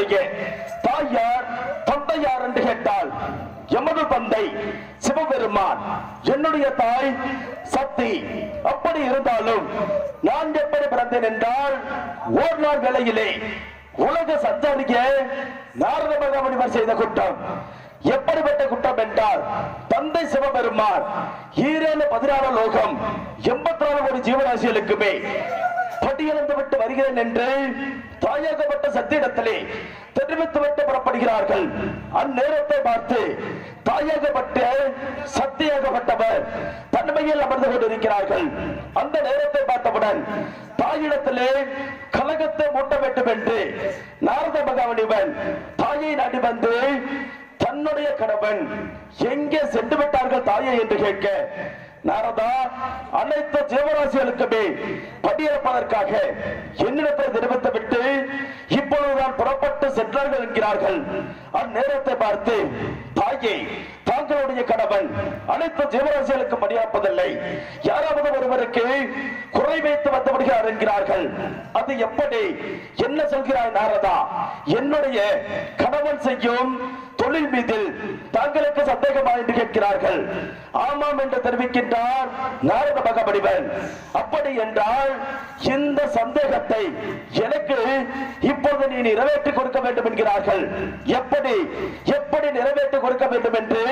காத்தவராயனுடைய தாயார் தந்தையார் என்று கேட்டால் எமது தந்தை சிவபெருமான் என்னுடைய தாய் சக்தி அப்படி இருந்தாலும் நான் எப்படி பிறந்தேன் என்றால் ஓர் நாள் வேளையிலே உலக சஞ்சாரிக்க நாரத மகாமுனிவர் செய்த குற்றம். எப்படிப்பட்ட குற்றம் என்றால் தந்தை சிவபெருமான் ஈரேழு பதினாறு லோகம் எண்பத்தி நாலு கோடி ஜீவராசிகளுக்குமே பட்டியலந்து விட்டு வருகிறேன் என்று தாயாகப்பட்ட சத்தியிடத்திலே தெரிவித்து விட்டு புறப்படுகிறார்கள் அந்நேரத்தை பார்த்து தாயாகப்பட்ட சத்தியாகப்பட்டவர் தன்மையில் அமர்ந்து கொண்டிருக்கிறார்கள். அந்த நேரத்தை பார்த்தவுடன் தாயிடத்திலே கலகத்தை மூட்ட வேண்டும் என்று நாரத மகாவணிவன் தாயை நாடி வந்து தன்னுடைய கணவன் எங்கே சென்று விட்டார்கள் தாயை என்று கேட்க நாரதா அனைத்து ஜீவராசிகளுக்குமே படியெடுப்பதற்காக என்னிடத்தை தெரிவித்து விட்டு இப்பொழுதுதான் புறப்பட்டு சென்றார்கள் என்கிறார்கள். அந்நேரத்தை பார்த்து தாயை தாங்களுடைய கணவன் அனைத்து ஜீவராசிகளுக்கு படியாப்பதில்லை யாராவது ஒருவருக்கு குறை வைத்து வந்து விடுகிறார் என்கிறார்கள். அது எப்படி? என்ன சொல்கிறாய் நாரதா? என்னுடைய கணவன் செய்யும் தொழில் மீதில் தாங்களுக்கு சந்தேகமா? என்று கேட்கிறார்கள். ஆமாம் என்று தெரிவிக்கின்றார். நாரத மகபடிவன் அப்படி என்றால் இந்த சந்தேகத்தை எனக்கு இப்பொழுது நீ நிறைவேற்றி கொடுக்க வேண்டும் என்கிறார்கள். எப்படி எப்படி நிறைவேற்றி கொடுக்க வேண்டும் என்று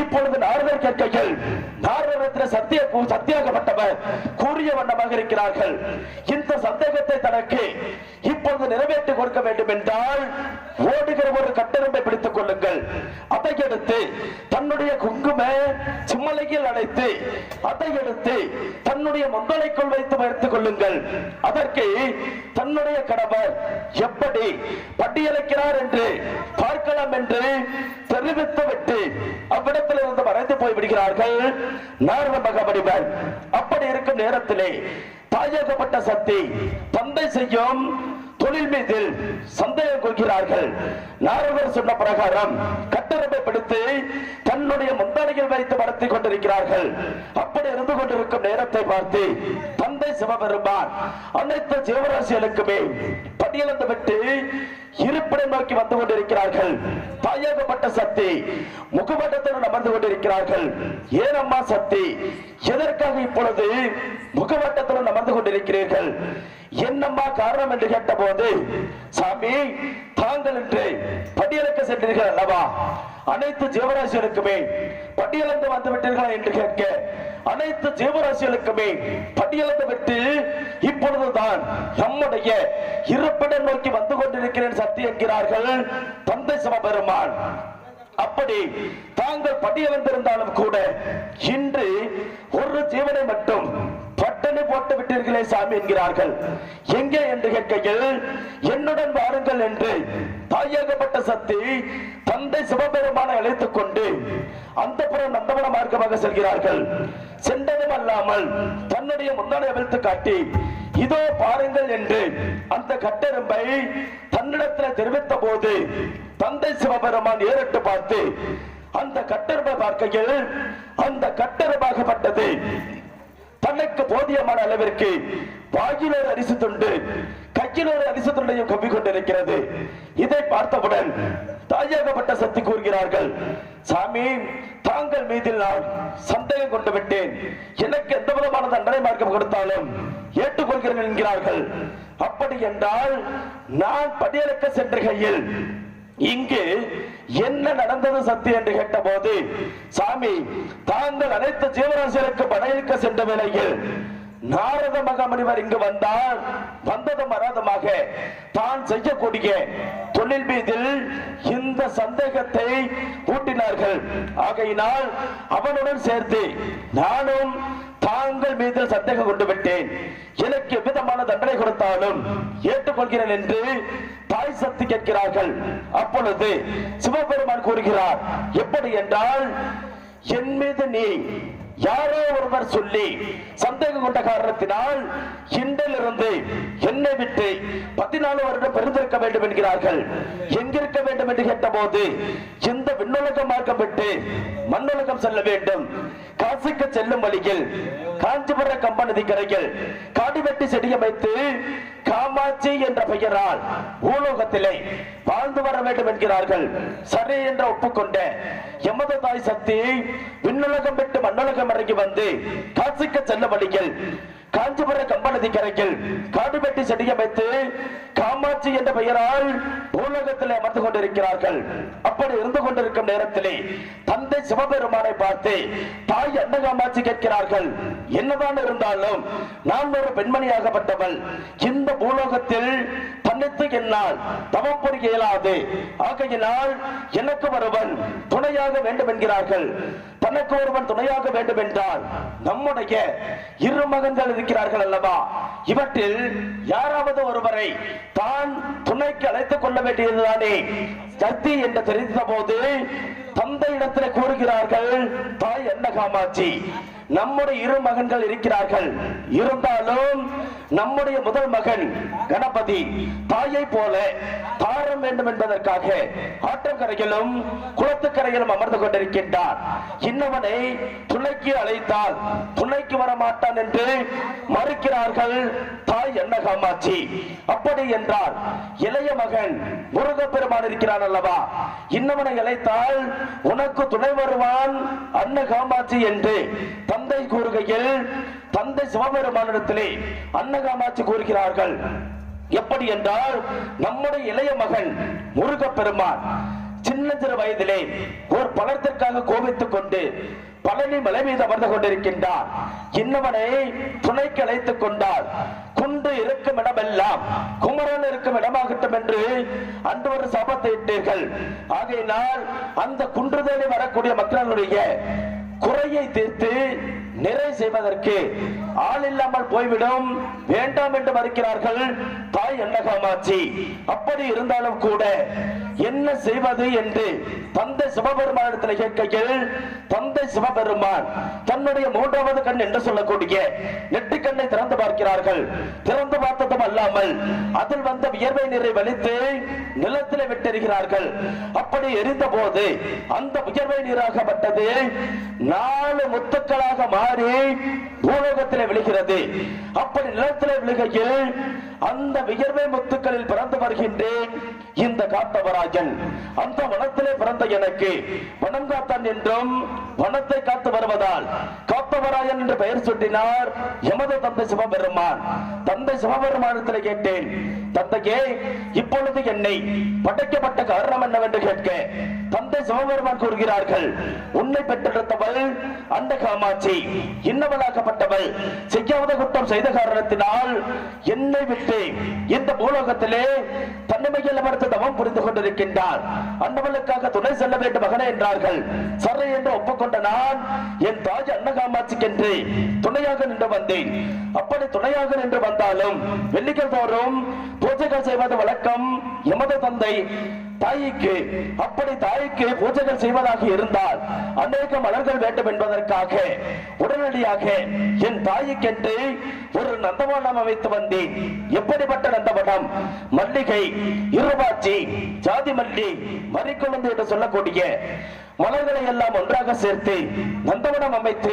இப்பொழுது நாரதர் கேட்கையில் நாரதத்தில் சத்திய சத்தியாகப்பட்டவர் கூறிய வண்ணமாக இருக்கிறார்கள். இந்த சந்தேகத்தை தனக்கு இப்பொழுது நிறைவேற்றி கொடுக்க வேண்டும் என்றால் ஓடுகிற ஒரு கட்டெரும்பை பிடித்துக் கொள்ளுங்கள். அதை எடுத்து தன்னுடைய குங்கும சிம்மலையில் அடைத்து அதை எடுத்து தன்னுடைய மங்களைக்குள் வைத்து வைத்துக் கொள்ளுங்கள். அதற்கு தன்னுடைய கணவர் எப்படி பட்டியலிக்கிறார் என்று பார்க்கலாம் என்று தெரிவித்து விட்டு அவ்விடத்தில் இருந்து மறைந்து போய் விடுகிறார்கள். நாரத மகபடிவன் அப்படி இருக்கும் நேரத்திலே தாயகப்பட்ட சக்தி தந்தை செய்யும் தொழில் மீதில் சந்தேகம் கொள்கிறார்கள். நாரதர் சொன்ன பிரகாரம் கட்டரமைப்படுத்தி தன்னுடைய முந்தானிகள் வைத்து வளர்த்திக் கொண்டிருக்கிறார்கள். அப்படி இருந்து கொண்டிருக்கும் நேரத்தை பார்த்து தந்தை சிவபெருமான் அனைத்து ஜீவராசிகளுக்குமே பட்டியலந்து விட்டு இருப்பிடம் நோக்கி வந்து கொண்டிருக்கிறார்கள். தாயகப்பட்ட சக்தி முகவட்டத்துடன் அமர்ந்து கொண்டிருக்கிறார்கள். ஏனம்மா சக்தி எதற்காக இப்பொழுது முகவட்டத்துடன் அமர்ந்து கொண்டிருக்கிறீர்கள்? என்னம்மா காரணம் என்று கேட்டபோது சாமி தாங்கள் என்று படியலக்க சென்றீர்கள் அல்லவா? அனைத்து ஜீவராசிகளுக்குமே படியலந்து வந்து விட்டீர்களா என்று கேட்க அனைத்து ஜீவராசிகளுக்குமே படியலந்து விட்டு இப்பொழுதுதான் நம்முடைய இருப்பிடம் நோக்கி வந்து கொண்டிருக்கிறேன் சக்தி என்கிறார்கள் தந்தை சிவபெருமான். அப்படி தாங்கள் படியலந்திருந்தாலும் கூட இன்று ஒரு ஜீவனை மட்டும் பட்டனை போட்டு விட்டீர்களே சாமி என்கிறார்கள். எங்கே என்று கேட்கையில் என்னுடன் வாருங்கள் என்று தாயகப்பட்ட சக்தி தந்தை சிவபெருமான அழைத்துக் கொண்டு அந்த புறம் நந்தவன மார்க்கமாக செல்கிறார்கள். சென்றதும் அல்லாமல் தன்னுடைய முன்னாடி அவிழ்த்து காட்டி இதோ பாருங்கள் என்று அந்த கட்டெரும்பை தன்னிடத்தில் தெரிவித்த போது தந்தை சிவபெருமான் ஏறிட்டு பார்த்து அந்த கட்டெரும்பை பார்க்கையில் அந்த கட்டெரும்பாகப்பட்டது தனக்கு போதியமான அளவிற்கு வாயில் ஒரு அரிசி துண்டு கையில் ஒரு அரிசி துண்டையும் கொண்டிருக்கிறது இதை பார்த்தவுடன் தாயாகப்பட்ட சக்தி கூறுகிறார்கள் சாமி தாங்கள் மீதில் நான் சந்தேகம் கொண்டு விட்டேன். எனக்கு எந்த விதமான தண்டனை மார்க்கம் கொடுத்தாலும் ஏற்றுக்கொள்கிறேன் என்கிறார்கள். அப்படி என்றால் நான் படியலுக்கு சென்ற கையில் இங்கு என்ன நடந்தது சத்தியம் என்று கேட்டபோது சாமி தாங்கள் அனைத்து ஜீவராசிகளுக்கு படையெடுக்க சென்ற வேளையில் நாரத மகாமுனிவர் இங்கு வந்தால் வந்ததும் வராதமாக தான் செய்யக்கூடிய தொழில் மீதில் இந்த சந்தேகத்தை ஊட்டினார்கள். ஆகையினால் அவனுடன் சேர்த்து நானும் தாங்கள் மீது சந்தேகம் கொண்டு விட்டேன். எனக்கு எவ்விதமான தண்டனை கொடுத்தாலும் ஏற்றுக்கொள்கிறேன் என்று தாய் சக்தி கேட்கிறார்கள். அப்பொழுது சிவபெருமான் கூறுகிறார் எப்படி என்றால் என் மீது நீ யாரோ ஒருவர் சொல்லி சந்தேகம் கொண்ட காரணத்தினால் இன்றிலிருந்து என்னை விட்டு பதினாலு வருடம் பிறந்திருக்க வேண்டும் என்கிறார்கள். எங்கிருக்க வேண்டும் என்று கேட்டபோது இந்த விண்ணுலகம் மார்க்கம் விட்டு மண்ணுலகம் செல்ல வேண்டும். காசிக்கு செல்லும் வழியில் காஞ்சிபுர கம்பநதி கரையில் காடிவெட்டி வெட்டி செடியை காமாட்சி என்ற பெயரால் பூலோகத்திலே வாழ்ந்து வர வேண்டும் என்கிறார்கள். சரி என்று ஒப்புக்கொண்ட எமது தாய் சக்தி விண்ணுலகம் விட்டு மண்ணுலகம் இறங்கி வந்து காசிக்கு செல்ல வழிகள் காஞ்சிபுர கம்பநதி கரைக்கில் காடுபெட்டி செடியை வைத்து காமாட்சி என்ற பெயரால் பூலோகத்திலே அமர்ந்து கொண்டிருக்கிறார்கள். அப்படி இருந்து கொண்டிருக்கும் நேரத்திலே தந்தை சிவபெருமானை பார்த்து தாய் அன்னகாமாட்சி கேட்கிறார்கள். என்னதான் இருந்தாலும் நான் ஒரு பெண்மணியாகப்பட்டவள். இந்த பூலோகத்தில் தன்னித்து என்னால் தவம் பொறுக்க இயலாது. ஆகையினால் எனக்கு ஒருவன் துணையாக வேண்டும் என்கிறார்கள் தனக்கு ஒருவன் துணையாக வேண்டும் என்றால் நம்முடைய இரு மகன்கள் இருக்கிறார்கள் அல்லவா? இவற்றில் யாராவது ஒருவரை தான் துணைக்கு அழைத்துக் கொள்ள வேண்டியதுதானே? சக்தி என்று தெரிந்த போது தந்தை இடத்துல கூறுகிறார்கள் தாய் என்ன காமாட்சி நம்முடைய இரு மகன்கள் இருக்கிறார்கள். இருந்தாலும் நம்முடைய முதல் மகன் கணபதி தாயை போல தாரம் வேண்டும் என்பதற்காக ஆற்றங்கரையிலும் குளத்துக்கரையிலும் அமர்ந்து கொண்டிருக்கின்றார். இன்னவனை துணைக்கு அழைத்தால் துணைக்கு வர மாட்டான் என்று மறுக்கிறார்கள். தாய் என்ன காமாட்சி? அப்படி என்றால் இளைய மகன் முருக பெருமான் இருக்கிறான் அல்லவா? இன்னவனை அழைத்தால் உனக்கு துணை வருவான் அன்ன காமாட்சி என்று. தன் தந்தை கூறுகையில் தந்தை சிவபெருமானிடத்திலே அன்னகாமாட்சி கூறுகிறார்கள். எப்படி என்றால் நம்முடைய இளைய மகன் முருகப்பெருமான் சின்ன சிறு வயதிலே ஒரு பலத்திற்காக கோபித்துக் கொண்டு பழனி மலை மீது அமர்ந்து கொண்டிருக்கின்றார். இன்னவனை துணைக்கு அழைத்துக் கொண்டார். குண்டு இருக்கும் இடமெல்லாம் குமரன் இருக்கும் இடமாகட்டும் என்று அன்று ஒரு சபத்தை இட்டீர்கள். ஆகையினால் அந்த குன்றுதலை வரக்கூடிய மக்களுடைய குறையை தீர்த்து நிறை செய்வதற்கு ஆள் இல்லாமல் போய்விடும். வேண்டாம் என்று மறுக்கிறார்கள். தாய் அன்னகாமாட்சி அப்படி இருந்தாலும் கூட என்ன செய்வது என்று தந்தை சிவபெருமானிடத்தில் கேட்கையில் தந்தை சிவபெருமான் தன்னுடைய மூன்றாவது கண் என்று சொல்லக்கூடிய நெட்டு கண்ணை திறந்து பார்க்கிறார்கள். திறந்து பார்த்ததும் அல்லாமல் அதில் வந்த வியர்வை நீரை வலித்து நிலத்தில் விட்டெறிகிறார்கள் அப்படி எரிந்த போது அந்த வியர்வை நீராகப்பட்டது. நாலு முத்துக்களாக மாறி பூலோகத்திலே விழுகிறது. அப்படி நிலத்திலே விழுகையில் அந்த வியர்வை முத்துக்களில் பிறந்து வருகின்றேன். இந்த காத்தவராஜன் அந்த வனத்திலே பிறந்த எனக்கு வனம் காத்தான் என்றும் வனத்தை காத்து வருவதால் காத்தவராயன் என்று பெயர் சூட்டினார். எமது தந்தை சிவபெருமான். தந்தை சிவபெருமானத்தில் கேட்டேன் தந்தையே இப்பொழுது என்னை படைக்கப்பட்ட காரணம் என்னவென்று கேட்க தந்தை சிவபெருமான் கூறுகிறார்கள் உன்னை பெற்றெடுத்தவள் அந்த காமாட்சி இன்னவளாக்கப்பட்டவள் செய்யாத குற்றம் செய்த காரணத்தினால் என்னை விட்டு இந்த பூலோகத்திலே தன்னிமையில் அமர்ந்து தவம் புரிந்து கொண்டிருக்கின்றார். அன்னவளுக்காக துணை செல்ல வேண்டும் மகனே என்றார்கள். சரி என்று ஒப்புக்கொண்ட நான் என் தாய் அன்னகாமாட்சிக்கென்று துணையாக நின்று வந்தேன். அப்படி துணையாக நின்று வந்தாலும் வெள்ளிகள் தோறும் பூஜைகள் செய்வது வழக்கம் எமது தந்தை தாய்க்கு. அப்படி தாய்க்கு பூஜைகள் செய்வதாக இருந்தால் அநேக மலர்கள் வேண்டும் என்பதற்காக உடனடியாக என் தாய்க்கென்று ஒரு நந்தவனம் அமைத்து வந்தேன் எப்படிப்பட்ட நந்தவனம்? மல்லிகை இருபாச்சி ஜாதி மல்லி மறிக்குழந்து என்று சொல்லக்கூடிய மலர்களை எல்லாம் ஒன்றாக சேர்த்து நந்தவனம் அமைத்து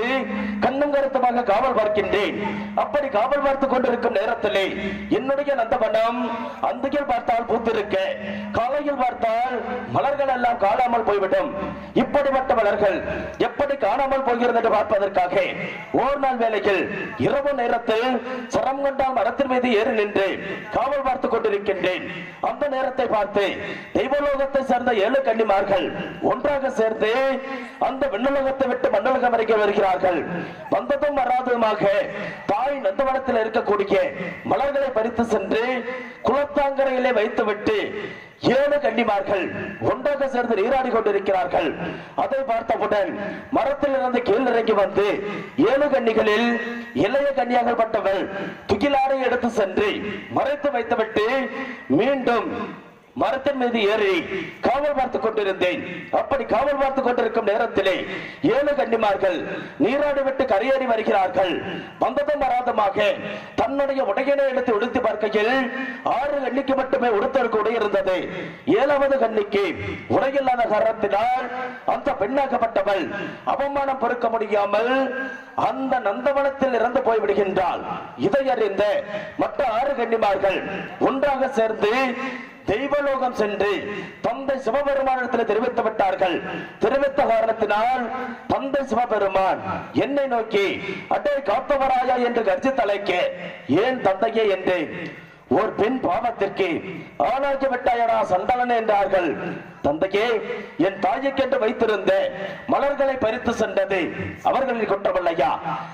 கண்ணும் கருத்துமாக காவல் பார்க்கின்றேன். அப்படி காவல் பார்த்து கொண்டிருக்கும் நேரத்திலே என்னுடைய நந்தவனம் அந்தியில் பார்த்தால் பூத்திருக்க காலையில் பார்த்தால் மலர்கள் எல்லாம் காணாமல் போய்விடும். இப்படிப்பட்ட மலர்கள் எப்படி காணாமல் போகிறது என்று பார்ப்பதற்காக ஓர் நாள் வேளையில் இரவு நேரத்தில் சரம் கொண்டால் மரத்தின் மீது ஏறி நின்று காவல் பார்த்துக் கொண்டிருக்கின்றேன். அந்த நேரத்தை பார்த்து தெய்வலோகத்தை சேர்ந்த ஏழு கன்னிமார்கள் ஒன்றாக சேர்ந்து சேர்த்து அந்த விண்ணுலகத்தை விட்டு மண்ணுலகம் வரைக்க வருகிறார்கள். வந்ததும் வராததுமாக. தாய் நந்தவனத்தில் இருக்கக்கூடிய மலர்களை பறித்து சென்று குளத்தாங்கரையிலே வைத்துவிட்டு ஏழு கன்னிமார்கள் ஒன்றாக சேர்ந்து நீராடி கொண்டிருக்கிறார்கள். அதை பார்த்தவுடன் மரத்தில் இருந்து கீழ் இறங்கி வந்து ஏழு கன்னிகளில் இளைய கன்னியாகல் பட்டவள் துகிலாரை எடுத்து சென்று மறைத்து வைத்துவிட்டு மீண்டும் மரத்தின் மீது ஏறி காவல் பார்த்துக் கொண்டிருந்தேன். அப்படி காவல் பார்த்துக் கொண்டிருக்கும் நேரத்திலே ஏழு கன்னிமார்கள் நீராடி விட்டு கரையேறி வருகிறார்கள். வந்ததும் வராதமாக தன்னுடைய உடையினை எடுத்து உடுத்தி பார்க்கையில் ஆறு கண்ணிக்கு மட்டுமே உடுத்தருக்கு உடை இருந்தது. ஏழாவது கண்ணிக்கு உடையில்லாத காரணத்தினால் அந்த பெண்ணாக்கப்பட்டவள் அவமானம் பொறுக்க முடியாமல் அந்த நந்தவனத்தில் இறந்து போய் விடுகின்றாள். இதை அறிந்த மற்ற ஆறு கன்னிமார்கள் ஒன்றாக சேர்ந்து தெய்வலோகம் சென்று தந்தை சிவபெருமானிடத்தில் தெரிவித்து விட்டார்கள். தெரிவித்த காரணத்தினால் தந்தை சிவபெருமான் என்னை நோக்கி அட்டை காப்பவராயா என்று கர்ஜித்து அழைக்க ஏன் தந்தையே என்று ஒரு பெண் பாவத்திற்கு ஆளாகி விட்டாயடா சந்தானன் என்றார்கள். தந்தையே என் தாய்க்கென்று வைத்திருந்த மலர்களை பறித்து சென்றது அவர்களின் குற்றமல்லையா?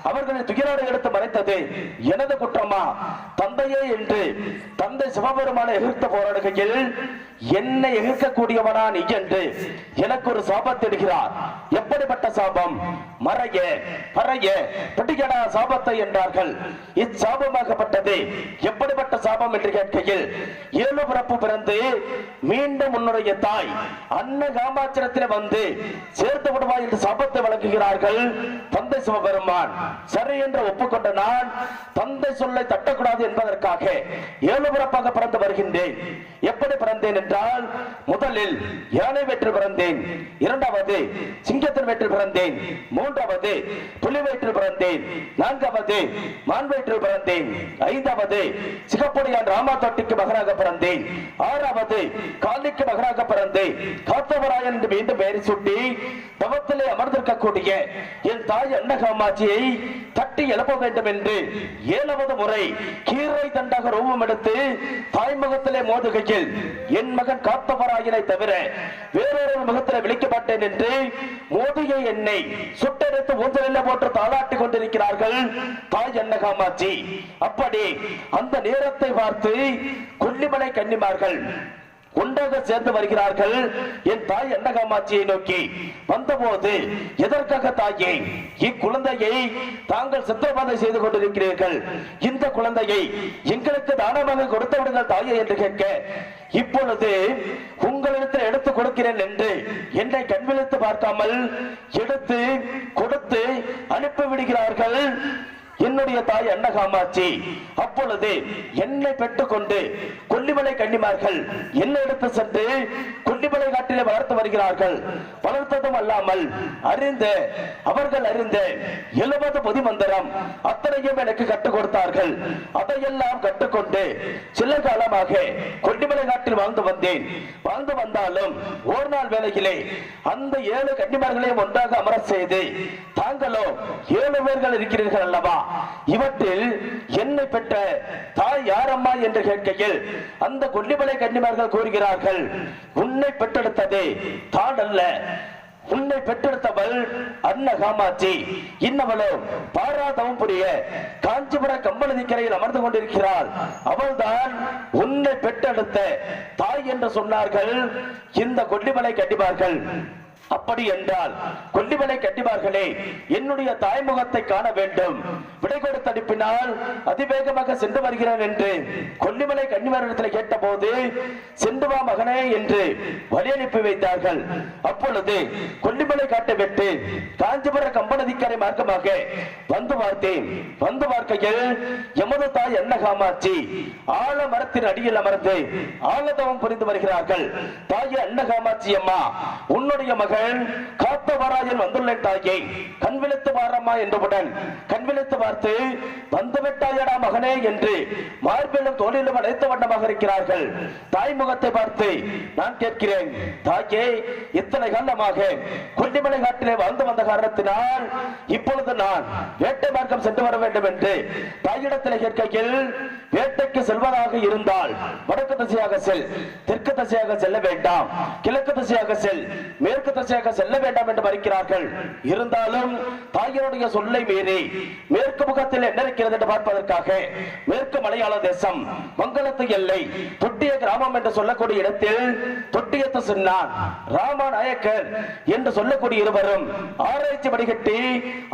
அவர்களின் துயரோடு எடுத்து மறைத்தது எனது குற்றமா? தந்தையே என்று தந்தை சிவபெருமானை எதிர்த்து போராடுகையில் என்னை எகிர்க்கக்கூடியவனா நீ என்று எனக்கு ஒரு சாபத்திடுகிறார் எப்படிப்பட்ட சாபம்? மறைய பறைய பிடிக்கடா சாபத்தை என்றார்கள். இச்சாபமாகப்பட்டது எப்படிப்பட்ட சாபம்? என்று கேட்கையில் ஏழு பிறப்பு பிறந்து மீண்டும் உன்னுடைய தாய் அன்ன காமாச்சரத்தில் வந்து சேர்த்து விடுவாய் என்று சபத்தை வழங்குகிறார்கள். தந்தை சிவபெருமான் சரி என்று ஒப்புக்கொண்ட நான் தந்தை சொல்லை தட்டக்கூடாது என்பதற்காக ஏழு பிறப்பாக பிறந்து வருகின்றேன். எப்படி பிறந்தேன் என்றால் முதலில் யானை வேற்றில் பிறந்தேன் இரண்டாவது சிங்கத்தின் வேற்றில் பிறந்தேன் மூன்றாவது புலி வயிற்றில் பிறந்தேன் நான்காவது மான் வயிற்றில் பிறந்தேன் ஐந்தாவது சிகப்புடைய நான் ராமா தொட்டிக்கு மகனாக பிறந்தேன். ஆறாவது காலிக்கு மகனாக பிறந்து காத்தவராயன் என்று மீண்டும் பெயர் சுட்டி தவத்திலே அமர்ந்திருக்கக்கூடிய என் தாய் அன்னகாமாட்சியை தட்டி எழுப்ப வேண்டும் என்று ஏழாவது முறை கீரை தண்டாக ரூபம் எடுத்து தாய்முகத்திலே மோதுகையில் என் மகன் காத்தவராயினை தவிர வேறொரு முகத்திலே விழிக்கப்பட்டேன் என்று மோதிய என்னை சுட்டெடுத்து ஊஞ்சலில் போட்டு தாளாட்டி கொண்டிருக்கிறார்கள் தாய் அன்னகாமாட்சி. அப்படி அந்த நேரத்தை பார்த்து கொல்லிமலை கன்னிமார்கள் ஒன்றாக சேர்ந்து வருகிறார்கள். என் தாய் அன்னகாமாட்சியை நோக்கி வந்தபோது எதற்காக தாயே இக்குழந்தையை தாங்கள் சித்திரபாதை செய்து கொண்டிருக்கிறீர்கள். இந்த குழந்தையை எங்களுக்கு தானமாக கொடுத்து விடுங்கள் தாயே என்று கேட்க இப்பொழுது உங்களிடத்தில் எடுத்து கொடுக்கிறேன் என்று என்னை கண்விழித்து பார்க்காமல் எடுத்து கொடுத்து அனுப்பி விடுகிறார்கள். என்னுடைய தாய் அன்னகாமாட்சி. அப்பொழுது என்னை பெற்றுக்கொண்டு கொல்லிமலை கன்னிமார்கள் என்னை எடுத்து சென்று கொல்லிமலை காட்டிலே வளர்த்து வருகிறார்கள். வளர்த்ததும் அல்லாமல் அறிந்து அவர்கள் அறிந்து எழுபது பொதி மந்திரம் அத்தனையும் எனக்கு கற்றுக் கொடுத்தார்கள். அதையெல்லாம் கற்றுக்கொண்டு சில காலமாக கொல்லிமலை காட்டில் வாழ்ந்து வந்தேன். வாழ்ந்து வந்தாலும் ஒரு நாள் வேளையிலே அந்த ஏழு கன்னிமார்களையும் ஒன்றாக அமர செய்து தாங்களோ ஏழு பேர்கள் இருக்கிறீர்கள் அல்லவா? இவற்றில் என்னை பெற்ற தாய் யாரம்மா என்று கேட்கையில் அந்த கொல்லிமலை கன்னிமார்கள் கூறுகிறார்கள் உன்னை பெற்றெடுத்ததே தான் அல்ல. உன்னை பெற்றெடுத்தவள் அன்ன காமாட்சி. இன்னவளோ பாராதவம் புரிய காஞ்சிபுர கம்பளதிக்கரையில் அமர்ந்து கொண்டிருக்கிறாள். அவள்தான் உன்னை பெற்றெடுத்த தாய் என்று சொன்னார்கள். இந்த கொல்லிமலை கட்டிபார்கள் அப்படி என்றால் கொல்லிமலை கட்டிவார்களே என்னுடைய தாய்முகத்தை காண வேண்டும். விடை கொடுத்து அனுப்பினால் அதிவேகமாக சென்று வருகிறேன் என்று கொல்லிமலை கன்னிமாரிடத்தில் கேட்டபோது சென்று வா மகனே என்று வழி அனுப்பி வைத்தார்கள். அப்பொழுது கொல்லிமலை காட்டை விட்டு காஞ்சிபுர கம்பனதிக்கரை மார்க்கமாக வந்து பார்த்தேன். வந்து பார்க்கையில் எமது தாய் என்ன காமாட்சி ஆழ மரத்தின் அடியில் அமர்ந்து ஆழதவம் புரிந்து வருகிறார்கள். தாய் அன்ன காமாட்சி அம்மா உன்னுடைய மகன் காத்தவராயன் வந்துள்ளேன் தாயே. கண் விழித்து வாரம்மா என்றவுடன் கண் விழித்து பார்த்து வந்துவிட்டாயடா மகனே என்று மார்பிலும் தோளிலும் அழைத்த வண்ணமாக இருக்கிறார்கள். தாய் முகத்தை பார்த்து நான் கேட்கிறேன். தாயே இத்தனை காலமாக கொல்லிமலை காட்டிலே வாழ்ந்து வந்த காரணத்தினால் இப்பொழுது நான் வேட்டை மார்க்கம் சென்று வர வேண்டும் என்று தாயிடத்தில் கேட்கையில் வேட்டைக்கு செல்வதாக இருந்தால் வடக்கு திசையாக செல் தெற்கு திசையாக செல்ல வேண்டாம். கிழக்கு திசையாக செல் மேற்கு சேர்க்க செல்ல வேண்டாம் என்று மறுக்கிறார்கள். இருந்தாலும் தாயினுடைய சொல்லை மீறி மேற்கு முகத்தில் என்ன இருக்கிறது என்று பார்ப்பதற்காக மேற்கு மலையாள தேசம் மங்களத்து எல்லை தொட்டிய கிராமம் என்று சொல்லக்கூடிய இடத்தில் தொட்டியத்து சின்னான் ராமநாயக்கர் என்று சொல்லக்கூடிய இருவரும் ஆராய்ச்சி வடிகட்டி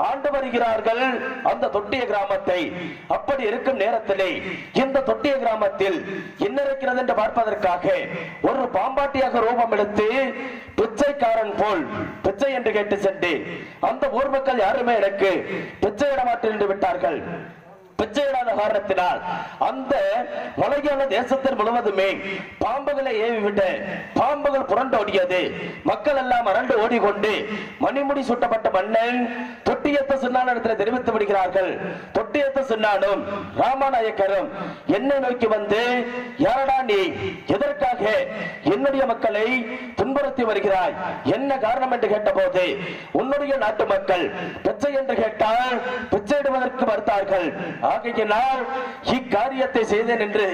ஆண்டு வருகிறார்கள் அந்த தொட்டிய கிராமத்தை. அப்படி இருக்கும் நேரத்திலே இந்த தொட்டிய கிராமத்தில் என்ன இருக்கிறது என்று பார்ப்பதற்காக ஒரு பாம்பாட்டியாக ரூபம் எடுத்து பிச்சைக்காரன் போல் பிச்சை என்று கேட்டு சென்றேன். அந்த ஊர் மக்கள் யாருமே எனக்கு பிச்சை மாட்டேன் என்று விட்டார்கள். பிச்சையிடாத காரணத்தினால் அந்த மலையான தேசத்தின் முழுவதுமே பாம்புகளை ஏவிவிட்டு பாம்புகள் புரண்டோடியது மக்கள் எல்லாம் அரண்டு ஓடிக்கொண்டு மணிமுடி சுட்டப்பட்ட மன்னன் தொட்டியத்த இடத்துல தெரிவித்து விடுகிறார்கள். தொட்டியத்த சின்னானும் ராமநாயக்கரும் என்னை நோக்கி வந்து யாரடா நீ? எதற்காக என்னுடைய மக்களை துன்புறுத்தி வருகிறாய்? என்ன காரணம்? என்று கேட்டபோது உன்னுடைய நாட்டு மக்கள் பிச்சை என்று கேட்டால் பிச்சையிடுவதற்கு மறுத்தார்கள். ஆகையினால் இக்காரியத்தை செய்தேன் என்று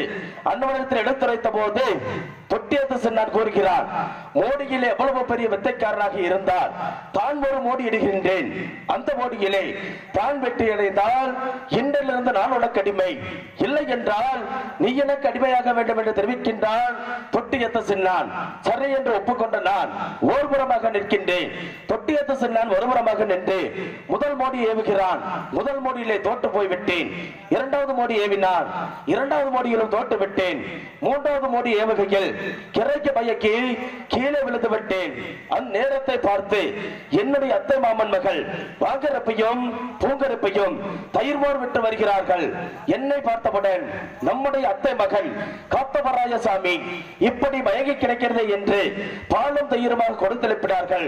அன்னவனத்தில் எடுத்துரைத்த போது தொட்டியத்து சென்னான் கூறுகிறார். மோடியில் எவ்வளவு பெரிய வித்தைக்காரனாக இருந்தால் தான் ஒரு மோடி இடுகின்றேன். அந்த மோடியிலே தான் வெற்றி அடைந்தால் இன்றிலிருந்து நான் உனக்கு அடிமை. இல்லை என்றால் நீ எனக்கு அடிமையாக வேண்டும் என்று தெரிவிக்கின்றான் தொட்டியத்து சின்னான். சரி என்று ஒப்புக்கொண்ட நான் ஓர்புறமாக நிற்கின்றேன். தொட்டியத்து சின்னான் ஒருபுறமாக நின்று முதல் மோடி ஏவுகிறான். முதல் மோடியிலே தோற்று போய் விட்டேன். இரண்டாவது மோடி ஏவினான் இரண்டாவது மோடியிலும் தோட்டு விட்டேன். மூன்றாவது மோடி ஏவுகையில் கிரைக்கு பயக்கி கீழே விழுந்து விட்டேன். அந்நேரத்தை பார்த்து என்னுடைய அத்தை மாமன் மகள் வாகரப்பையும் பூங்கரப்பையும் தயிர்மோர் விட்டு வருகிறார்கள். என்னை பார்த்தவுடன் நம்முடைய அத்தை மகள் காத்தவராயசாமி இப்படி மயங்கி கிடைக்கிறது என்று பாலும் தயிருமாக கொடுத்தளிப்பினார்கள்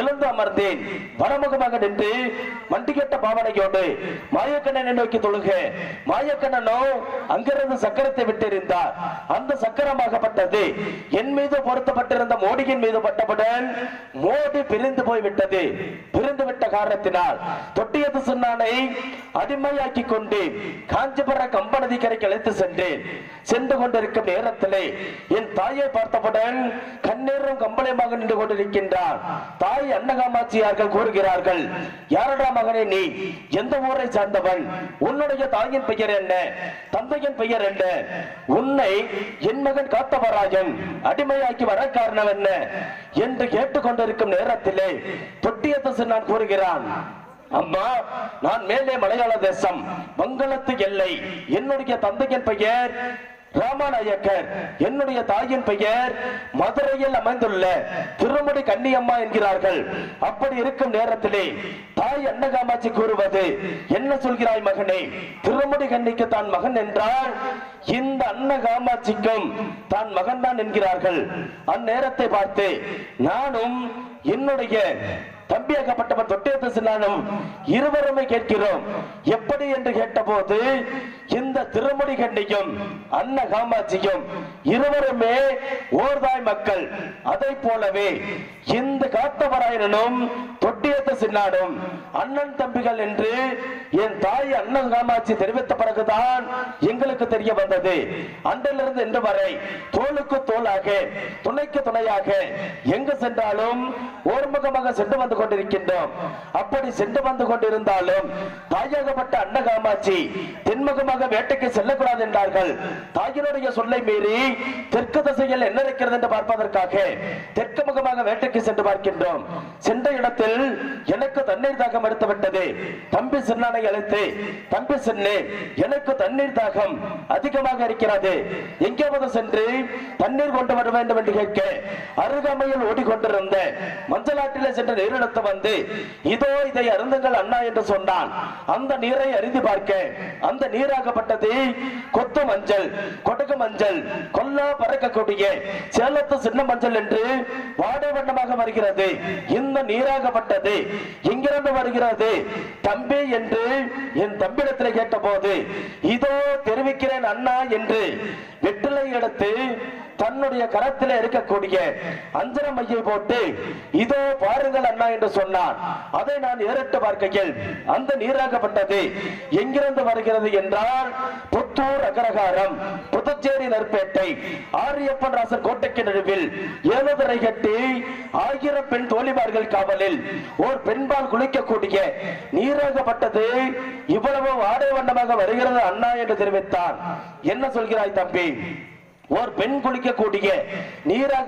எழுந்து அமர்ந்தேன். வரமுகமாக நின்று மண்டிகட்ட பாவனையோடு மாயக்கண்ணனை நோக்கி தொழுக. மாயக்கண்ணனோ அங்கிருந்து சக்கரத்தை விட்டிருந்தார். அந்த சக்கரமாகப்பட்டது. என் மீது பொருத்தப்பட்டிருந்த மோடியின் மீது பட்டவுடன் மோடி பிரிந்து போய்விட்டது. பிரிந்து விட்ட காரணத்தினால் தொட்டியது சுண்ணானை அடிமையாக்கி கொண்டு காஞ்சிபுர கம்பனதிக்கரைக்கு அழைத்து சென்றேன். சென்று கொண்டிருக்கும் நேரத்திலே என் தாயை பார்த்தவுடன் கண்ணீரும் கம்பளையமாக நின்று கொண்டிருக்கின்றார். தாய் அன்னகாமாட்சியார்கள் கூறுகிறார்கள் யாரடா மகனே நீ? எந்த ஊரை சார்ந்தவன்? உன்னுடைய தாயின் பெயர் என்ன? தந்தை தந்தையின் பெயர் என்ன? உன்னை என் மகன் காத்தவராஜன் அடிமையாக்கி வர காரணம் என்ன? என்று கேட்டுக்கொண்டிருக்கும் நேரத்திலே தொட்டியத்தை நான் கூறுகிறான் அம்மா நான் மேலே மலையாள தேசம் மங்களத்து எல்லை என்னுடைய தந்தையின் பெயர் ராமநாயக்கர் என்னுடைய தாயின் பெயர் மதுரையில் அமைந்துள்ள திருமுடி கன்னியம்மா என்கிறார்கள். அப்படி இருக்கும் நேரத்திலே தாய் அன்னகாமாட்சி கூறுவது என்ன சொல்கிறாய் மகனே? திருமுடி கன்னிக்கு தான் மகன் என்றால் இந்த அன்னகாமாட்சிக்கும் தான் மகன் தான் என்கிறார்கள். அந்நேரத்தை பார்த்து நானும் என்னுடைய தம்பியாக்கப்பட்டவர் தொட்டியத்து சின்னானும் இருவருமே கேட்கிறோம் எப்படி என்று கேட்டபோது இந்த திருமுடி கண்டிக்கும் அன்ன காமாட்சியும் இருவருமே ஓர்தாய் மக்கள். அதை போலவே இந்த காத்தவராயனும் தொட்டியத்து சின்னானும் அண்ணன் தம்பிகள் என்று என் தாய் அண்ணன் காமாட்சி தெரிவித்த பிறகுதான் எங்களுக்கு தெரிய வந்தது. அன்றிலிருந்து இன்று வரை தோளுக்கு தோளாக துணைக்கு துணையாக எங்கு சென்றாலும் ஓர்முகமாக சென்று வந்து கொண்டிருக்கின்றோம். அப்படி சென்று வந்து கொண்டிருந்தாலும் தாயாகப்பட்ட அண்ண காமாட்சி தென்முகமாக வேட்டைக்கு செல்லக்கூடாது என்றார்கள். தாயினுடைய சொல்லை மீறி தெற்கு திசையில் என்ன இருக்கிறது என்று பார்ப்பதற்காக தெற்கு முகமாக வேட்டைக்கு சென்று பார்க்கின்றோம். சென்ற இடத்தில் எனக்கு தண்ணீர் தாகம் எடுத்து விட்டது தம்பி சின்னானை என்னை அழைத்து தம்பி சின்னு எனக்கு தண்ணீர் தாகம் அதிகமாக இருக்கிறது. எங்கேயாவது சென்று தண்ணீர் கொண்டு வர வேண்டும் என்று கேட்க அருகாமையில் ஓடிக்கொண்டிருந்த மஞ்சளாட்டிலே சென்று நீரெடுத்து வந்து இதோ இதை அருந்துங்கள் அண்ணா என்று சொன்னான். அந்த நீரை அறிந்து பார்க்க அந்த நீராகப்பட்டது கொத்து மஞ்சள் கொடகு மஞ்சள் கொல்லா பறக்கக்கூடிய சேலத்து சின்ன மஞ்சள் என்று வாடை வண்ணமாக வருகிறது. இந்த நீராகப்பட்டது எங்கிருந்து வருகிறது? தம்பி என்று என் தம்பிடத்தில் கேட்டபோது இதோ தெரிவிக்கிறேன் அண்ணா என்று வெற்றிலை எடுத்து தன்னுடைய கரத்தில் இருக்கக்கூடிய அஞ்சன மையை போட்டு இதோ பாருங்கள் அண்ணா என்று சொன்னான். அதை நான் ஏறிட்டு பார்க்கையில் அந்த நீராகப்பட்டது எங்கிருந்து வருகிறது என்றால் புத்தூர் அகரகாரம் புதுச்சேரி நற்பேட்டை ஆரியப்பன் ராசன் கோட்டைக்கு நடுவில் ஏழுதரை கட்டி ஆயிரம் பெண் தோழிமார்கள் காவலில் ஓர் பெண்பால் குளிக்கக்கூடிய நீராகப்பட்டது இவ்வளவு ஆடை வண்ணமாக வருகிறது அண்ணா என்று தெரிவித்தான். என்ன சொல்கிறாய் தம்பி? ஓர் பெண் குளிக்கக்கூடிய நீராக